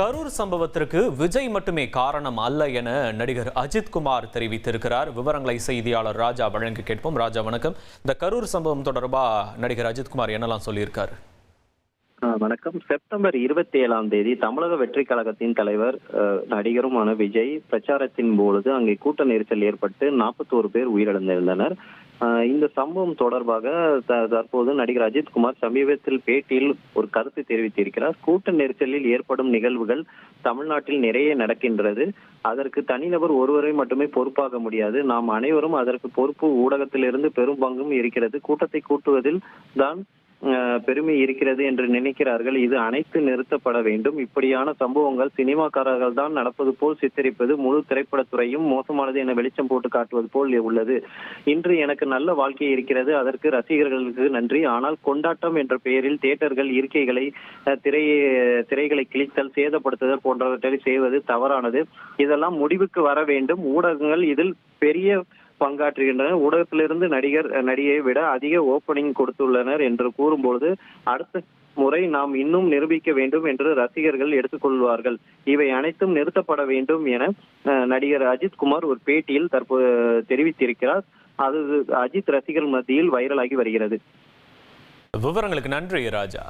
கரூர் சம்பவத்திற்கு விஜய் மட்டுமே காரணம் அல்ல என நடிகர் அஜித் குமார் தெரிவித்திருக்கிறார். விவரங்களை செய்தியாளர் ராஜா வழங்கி கேட்போம். ராஜா வணக்கம். இந்த கரூர் சம்பவம் தொடர்பாக நடிகர் அஜித் குமார் என்னெல்லாம் சொல்லியிருக்காரு? வணக்கம். செப்டம்பர் இருபத்தி ஏழாம் தேதி தமிழக வெற்றி கழகத்தின் தலைவர் நடிகருமான விஜய் பிரச்சாரத்தின் பொழுது அங்கே கூட்ட நெரிசல் ஏற்பட்டு நாற்பத்தோரு பேர் உயிரிழந்திருந்தனர். இந்த சம்பவம் தொடர்பாக தற்போது நடிகர் அஜித்குமார் சமீபத்தில் பேட்டியில் ஒரு கருத்து தெரிவித்திருக்கிறார். கூட்ட நெரிசலில் ஏற்படும் நிகழ்வுகள் தமிழ்நாட்டில் நிறைய நடக்கின்றது. அதற்கு தனிநபர் ஒருவரை மட்டுமே பொறுப்பாக முடியாது. நாம் அனைவரும் அதற்கு பொறுப்பு ஊடகத்திலிருந்து பெரும் பங்கும் இருக்கிறது. கூட்டத்தை கூட்டுவதில் தான் பெருமை இருக்கிறது என்று நினைக்கிறார்கள். இது அனைத்து நிறுத்தப்பட வேண்டும். இப்படியான சம்பவங்கள் சினிமாக்காரர்கள் தான் நடப்பது போல் சித்தரிப்பது முழு திரைப்படத்துறையும் மோசமானது என வெளிச்சம் போட்டு காட்டுவது போல் உள்ளது. இன்று எனக்கு நல்ல வாழ்க்கை இருக்கிறது. அதற்கு ரசிகர்களுக்கு நன்றி. ஆனால் கொண்டாட்டம் என்ற பெயரில் தியேட்டர்கள் இருக்கைகளை திரை திரைகளை கிழித்தல் சேதப்படுத்துதல் போன்றவற்றை செய்வது தவறானது. இதெல்லாம் முடிவுக்கு வர வேண்டும். ஊடகங்கள் இதில் பெரிய பங்காற்றுகின்றனர். ஊடகத்திலிருந்து நடிகர் நடிகையை விட அதிக ஓப்பனிங் கொடுத்துள்ளனர் என்று கூறும்பொழுது அடுத்த முறை நாம் இன்னும் நிரூபிக்க வேண்டும் என்று ரசிகர்கள் எடுத்துக்கொள்வார்கள். இவை அனைத்தும் நிறுத்தப்பட வேண்டும் என நடிகர் அஜித் குமார் ஒரு பேட்டியில் தற்போது தெரிவித்திருக்கிறார். அது அஜித் ரசிகர்கள் மத்தியில் வைரலாகி வருகிறது. விவரங்களுக்கு நன்றி ராஜா.